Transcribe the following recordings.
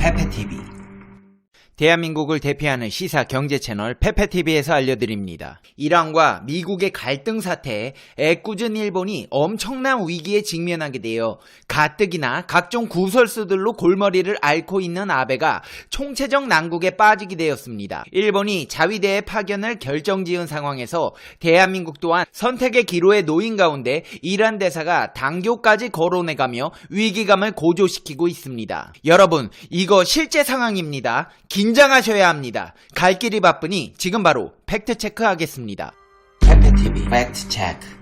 페페TV 대한민국을 대표하는 시사 경제 채널 페페TV에서 알려드립니다. 이란과 미국의 갈등 사태에 애꿎은 일본이 엄청난 위기에 직면하게 되어 가뜩이나 각종 구설수들로 골머리를 앓고 있는 아베가 총체적 난국에 빠지게 되었습니다. 일본이 자위대의 파견을 결정지은 상황에서 대한민국 또한 선택의 기로에 놓인 가운데 이란 대사가 당교까지 거론해가며 위기감을 고조시키고 있습니다. 여러분, 이거 실제 상황입니다. 긴 장하셔야 합니다. 갈 길이 바쁘니 지금 바로 팩트 체크 하겠습니다. 페페TV 팩트 체크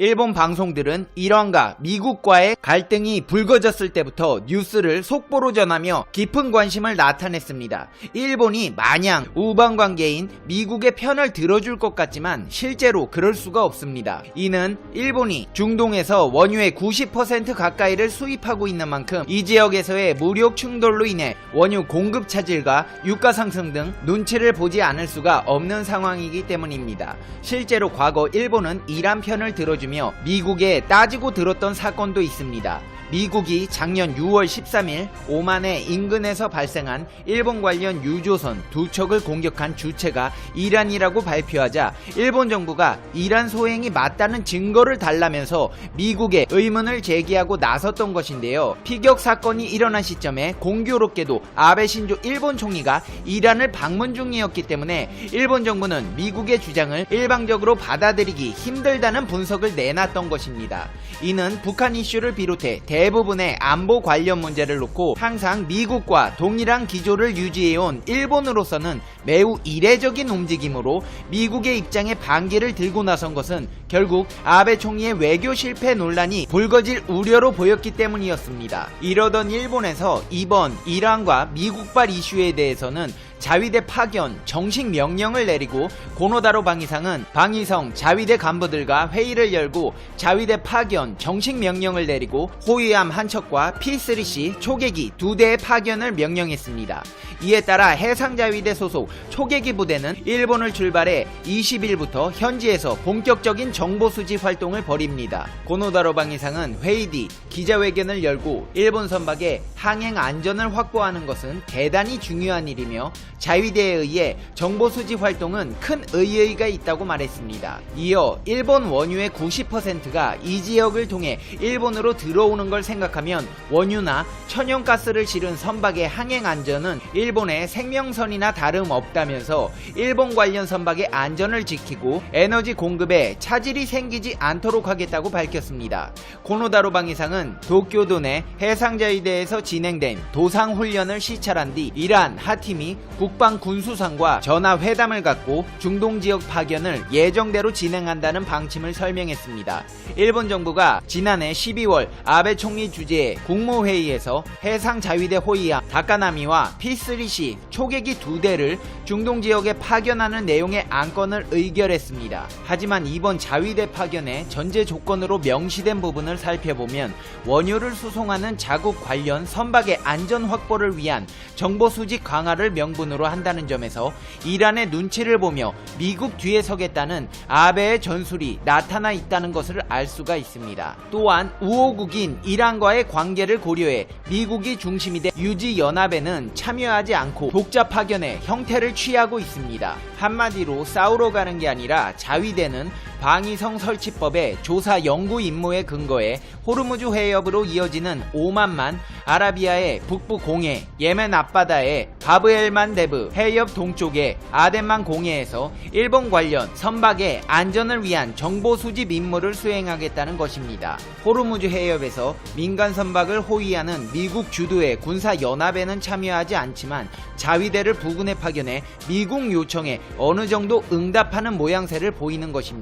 일본 방송들은 이란과 미국과의 갈등이 불거졌을 때부터 뉴스를 속보로 전하며 깊은 관심을 나타냈습니다. 일본이 마냥 우방 관계인 미국의 편을 들어줄 것 같지만 실제로 그럴 수가 없습니다. 이는 일본이 중동에서 원유의 90% 가까이를 수입하고 있는 만큼 이 지역에서의 무력 충돌로 인해 원유 공급 차질과 유가 상승 등 눈치를 보지 않을 수가 없는 상황이기 때문입니다. 실제로 과거 일본은 이란 편을 들어주 며 미국에 따지고 들었던 사건도 있습니다. 미국이 작년 6월 13일 오만의 인근에서 발생한 일본 관련 유조선 두 척을 공격한 주체가 이란이라고 발표하자 일본 정부가 이란 소행이 맞다는 증거를 달라면서 미국에 의문을 제기하고 나섰던 것인데요. 피격 사건이 일어난 시점에 공교롭게도 아베 신조 일본 총리가 이란을 방문 중이었기 때문에 일본 정부는 미국의 주장을 일방적으로 받아들이기 힘들다는 분석을 내놨던 것입니다. 이는 북한 이슈를 비롯해 대부분의 안보 관련 문제를 놓고 항상 미국과 동일한 기조를 유지해온 일본으로서는 매우 이례적인 움직임으로 미국의 입장에 반기를 들고 나선 것은 결국 아베 총리의 외교 실패 논란이 불거질 우려로 보였기 때문이었습니다. 이러던 일본에서 이번 이란과 미국발 이슈에 대해서는 자위대 파견 정식 명령을 내리고 고노다로 방위상은 방위성 자위대 간부들과 회의를 열고 자위대 파견 정식 명령을 내리고 호위함 한 척과 P3C 초계기 두 대의 파견을 명령했습니다. 이에 따라 해상자위대 소속 초계기 부대는 일본을 출발해 20일부터 현지에서 본격적인 정보 수집 활동을 벌입니다. 고노다로 방위상은 회의 뒤 기자회견을 열고 일본 선박의 항행 안전을 확보하는 것은 대단히 중요한 일이며 자위대에 의해 정보 수집 활동은 큰 의의가 있다고 말했습니다. 이어 일본 원유의 90%가 이 지역을 통해 일본으로 들어오는 걸 생각하면 원유나 천연가스를 실은 선박의 항행 안전은 일 본의 생명선이나 다름없다면서 일본 관련 선박의 안전을 지키고 에너지 공급에 차질이 생기지 않도록 하겠다고 밝혔습니다. 고노다로 방위상은 도쿄도 내 해상자위대에서 진행된 도상훈련을 시찰한 뒤 이란 하팀이 국방 군수상과 전화 회담을 갖고 중동 지역 파견을 예정대로 진행한다는 방침을 설명했습니다. 일본 정부가 지난해 12월 아베 총리 주재의 국무회의에서 해상 자위대 호위함 다카나미와 P3C 초계기 두 대를 중동 지역에 파견하는 내용의 안건을 의결했습니다. 하지만 이번 자위대 파견의 전제 조건으로 명시된 부분을 살펴보면 원유를 수송하는 자국 관련 선박의 안전 확보를 위한 정보 수집 강화를 명분으로 한다는 점에서 이란의 눈치를 보며 미국 뒤에 서겠다는 아베의 전술이 나타나 있다는 것을 알 수가 있습니다. 또한 우호국인 이란과의 관계를 고려해 미국이 중심이 된 유지 연합에는 참여하지 않고 독자 파견의 형태를 취하고 있습니다. 한마디로 싸우러 가는 게 아니라 자위대는 방위성 설치법의 조사 연구 임무에 근거해 호르무즈 해협으로 이어지는 오만만 아라비아의 북부 공해, 예멘 앞바다의 바브엘만 데브 해협 동쪽의 아덴만 공해에서 일본 관련 선박의 안전을 위한 정보 수집 임무를 수행하겠다는 것입니다. 호르무즈 해협에서 민간 선박을 호위하는 미국 주도의 군사 연합에는 참여하지 않지만 자위대를 부근에 파견해 미국 요청에 어느 정도 응답하는 모양새를 보이는 것입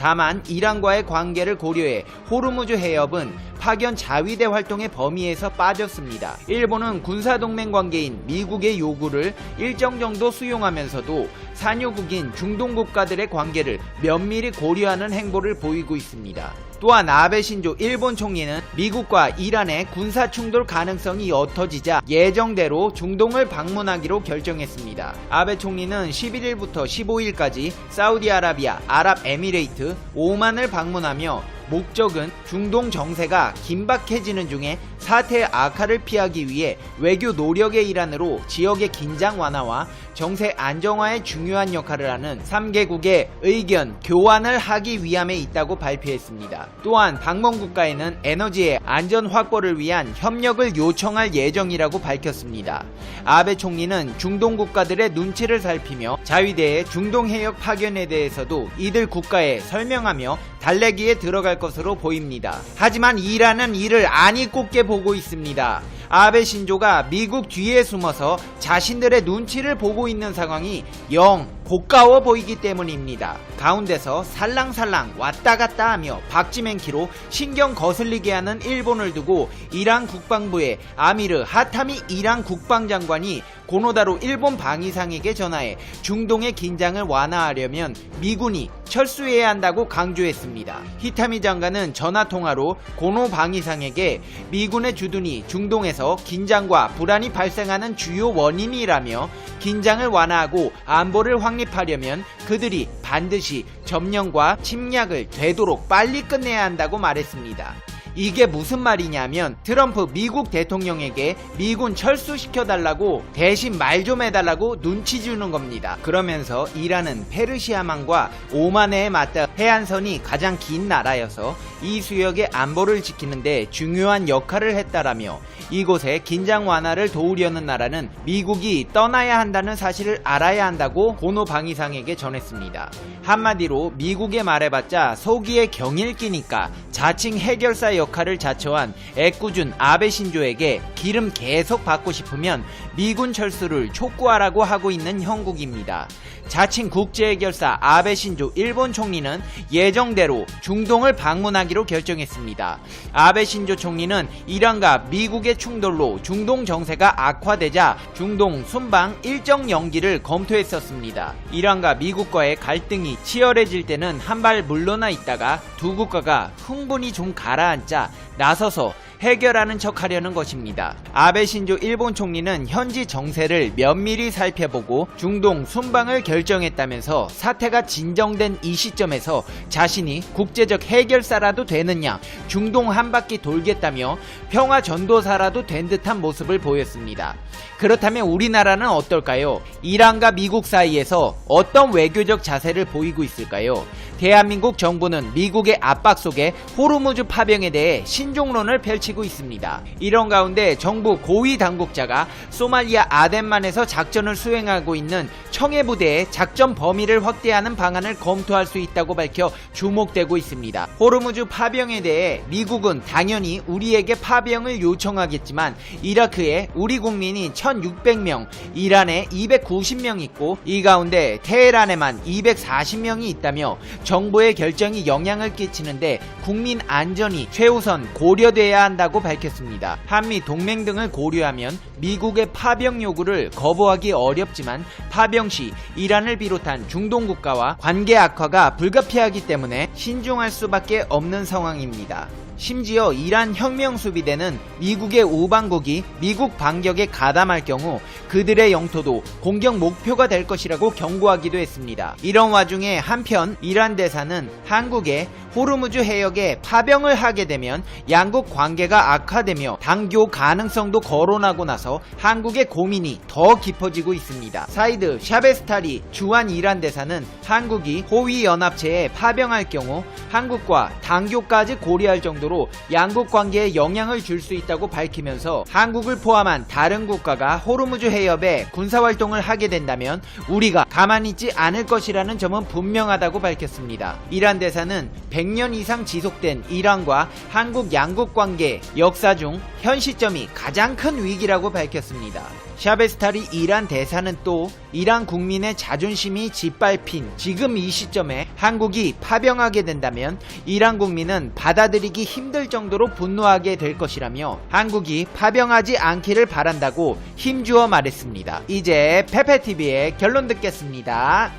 다만 이란과의 관계를 고려해 호르무즈 해협은 파견 자위대 활동의 범위에서 빠졌습니다. 일본은 군사동맹 관계인 미국의 요구를 일정 정도 수용하면서도 산유국인 중동 국가들의 관계를 면밀히 고려하는 행보를 보이고 있습니다. 또한 아베 신조 일본 총리는 미국과 이란의 군사 충돌 가능성이 옅어지자 예정대로 중동을 방문하기로 결정했습니다. 아베 총리는 11일부터 15일까지 사우디아라비아, 아랍에미레이트, 오만을 방문하며 목적은 중동 정세가 긴박해지는 중에 사태의 악화를 피하기 위해 외교 노력의 일환으로 지역의 긴장 완화와 정세 안정화에 중요한 역할을 하는 3개국의 의견 교환을 하기 위함에 있다고 발표했습니다. 또한 방문 국가에는 에너지의 안전 확보를 위한 협력을 요청할 예정이라고 밝혔습니다. 아베 총리는 중동 국가들의 눈치를 살피며 자위대의 중동 해역 파견에 대해서도 이들 국가에 설명하며 달래기에 들어갈 것으로 보입니다. 하지만 이란은 이를 안이 꼽게 보고 있습니다. 아베 신조가 미국 뒤에 숨어서 자신들의 눈치를 보고 있는 상황이 영 고가워 보이기 때문입니다. 가운데서 살랑살랑 왔다 갔다 하며 박지맨키로 신경 거슬리게 하는 일본을 두고 이란 국방부의 아미르 하타미 이란 국방장관이 고노다로 일본 방위상에게 전화해 중동의 긴장을 완화하려면 미군이 철수해야 한다고 강조했습니다. 히타미 장관은 전화 통화로 고노 방위상에게 미군의 주둔이 중동에서 긴장과 불안이 발생하는 주요 원인이라며 긴장을 완화하고 안보를 확립하려면 그들이 반드시 점령과 침략을 되도록 빨리 끝내야 한다고 말했습니다. 이게 무슨 말이냐면 트럼프 미국 대통령에게 미군 철수시켜달라고 대신 말 좀 해달라고 눈치 주는 겁니다. 그러면서 이란은 페르시아만과 오만에 맞닿아 해안선이 가장 긴 나라여서 이 수역의 안보를 지키는데 중요한 역할을 했다라며 이곳에 긴장 완화를 도우려는 나라는 미국이 떠나야 한다는 사실을 알아야 한다고 고노 방위상에게 전했습니다. 한마디로 미국에 말해봤자 속이의 경일기니까 자칭 해결사 역 할을 자처한 애꿎은 아베 신조에게 기름 계속 받고 싶으면 미군 철수를 촉구하라고 하고 있는 형국입니다. 자칭 국제 해결사 아베 신조 일본 총리는 예정대로 중동을 방문하기로 결정했습니다. 아베 신조 총리는 이란과 미국의 충돌로 중동 정세가 악화되자 중동 순방 일정 연기를 검토했었습니다. 이란과 미국과의 갈등이 치열해질 때는 한 발 물러나 있다가 두 국가가 흥분이 좀 가라앉자 나서서 해결하는 척 하려는 것입니다. 아베 신조 일본 총리는 현지 정세를 면밀히 살펴보고 중동 순방을 결정했다면서 사태가 진정된 이 시점에서 자신이 국제적 해결사라도 되느냐 중동 한 바퀴 돌겠다며 평화 전도사라도 된 듯한 모습을 보였습니다. 그렇다면 우리나라는 어떨까요? 이란과 미국 사이에서 어떤 외교적 자세를 보이고 있을까요? 대한민국 정부는 미국의 압박 속에 호르무즈 파병에 대해 신종론을 펼치 고 있습니다. 이런 가운데 정부 고위 당국자가 소말리아 아덴만에서 작전을 수행하고 있는 청해 부대의 작전 범위를 확대하는 방안을 검토할 수 있다고 밝혀 주목되고 있습니다. 호르무즈 파병에 대해 미국은 당연히 우리에게 파병을 요청하겠지만 이라크에 우리 국민이 1600명, 이란에 290명 있고 이 가운데 테헤란에만 240명이 있다며 정부의 결정이 영향을 끼치는데 국민 안전이 최우선 고려돼야 한다고 밝혔습니다. 한미 동맹 등을 고려하면 미국의 파병 요구를 거부하기 어렵지만 파병 시 이란을 비롯한 중동 국가와 관계 악화가 불가피하기 때문에 신중할 수밖에 없는 상황입니다. 심지어 이란 혁명 수비대는 미국의 우방국이 미국 반격에 가담할 경우 그들의 영토도 공격 목표가 될 것이라고 경고하기도 했습니다. 이런 와중에 한편 이란 대사는 한국에 호르무즈 해역에 파병을 하게 되면 양국 관계가 악화되며 당교 가능성도 거론하고 나서 한국의 고민이 더 깊어지고 있습니다. 사이드 샤베스타리 주한 이란 대사는 한국이 호위 연합체에 파병할 경우 한국과 당교까지 고려할 정도로 양국 관계에 영향을 줄 수 있다고 밝히면서 한국을 포함한 다른 국가가 호르무즈 해협에 군사활동을 하게 된다면 우리가 가만히 있지 않을 것이라는 점은 분명하다고 밝혔습니다. 이란 대사는 100년 이상 지속된 이란과 한국 양국 관계 역사 중 현 시점이 가장 큰 위기라고 밝혔습니다. 샤베스타리 이란 대사는 또 이란 국민의 자존심이 짓밟힌 지금 이 시점에 한국이 파병하게 된다면 이란 국민은 받아들이기 힘들 정도로 분노하게 될 것이라며 한국이 파병하지 않기를 바란다고 힘주어 말했습니다. 이제 페페TV의 결론 듣겠습니다.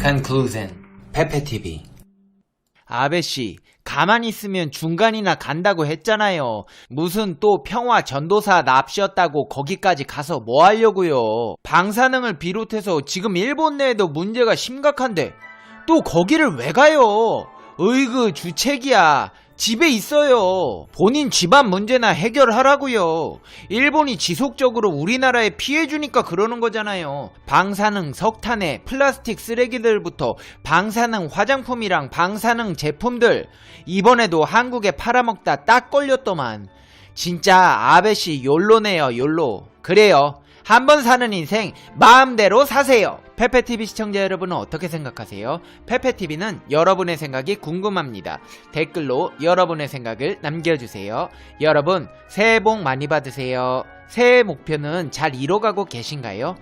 Conclusion 페페TV 아베 씨, 가만히 있으면 중간이나 간다고 했잖아요. 무슨 또 평화 전도사 납시였다고 거기까지 가서 뭐 하려고요. 방사능을 비롯해서 지금 일본 내에도 문제가 심각한데 또 거기를 왜 가요? 으이그 주책이야. 집에 있어요. 본인 집안 문제나 해결하라고요. 일본이 지속적으로 우리나라에 피해 주니까 그러는 거잖아요. 방사능 석탄에 플라스틱 쓰레기들부터 방사능 화장품이랑 방사능 제품들 이번에도 한국에 팔아먹다 딱 걸렸더만. 진짜 아베씨 욜로네요 욜로. 그래요. 한 번 사는 인생 마음대로 사세요. 페페TV 시청자 여러분은 어떻게 생각하세요? 페페TV는 여러분의 생각이 궁금합니다. 댓글로 여러분의 생각을 남겨주세요. 여러분, 새해 복 많이 받으세요. 새해 목표는 잘 이뤄가고 계신가요?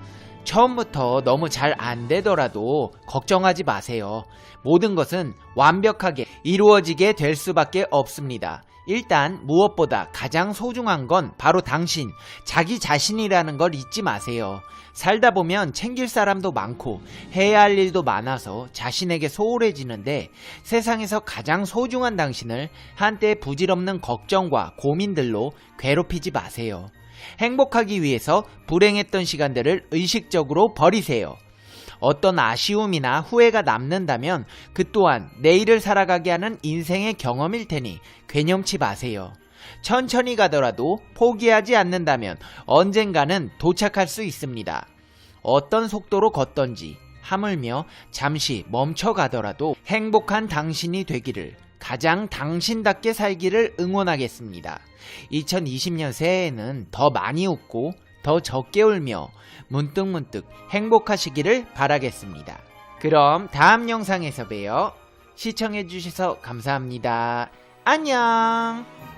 처음부터 너무 잘 안 되더라도 걱정하지 마세요. 모든 것은 완벽하게 이루어지게 될 수밖에 없습니다. 일단 무엇보다 가장 소중한 건 바로 당신, 자기 자신이라는 걸 잊지 마세요. 살다 보면 챙길 사람도 많고 해야 할 일도 많아서 자신에게 소홀해지는데 세상에서 가장 소중한 당신을 한때 부질없는 걱정과 고민들로 괴롭히지 마세요. 행복하기 위해서 불행했던 시간들을 의식적으로 버리세요. 어떤 아쉬움이나 후회가 남는다면 그 또한 내일을 살아가게 하는 인생의 경험일 테니 괴념치 마세요. 천천히 가더라도 포기하지 않는다면 언젠가는 도착할 수 있습니다. 어떤 속도로 걷던지 하물며 잠시 멈춰 가더라도 행복한 당신이 되기를 가장 당신답게 살기를 응원하겠습니다. 2020년 새해에는 더 많이 웃고 더 적게 울며 문득문득 행복하시기를 바라겠습니다. 그럼 다음 영상에서 봬요. 시청해주셔서 감사합니다. 안녕!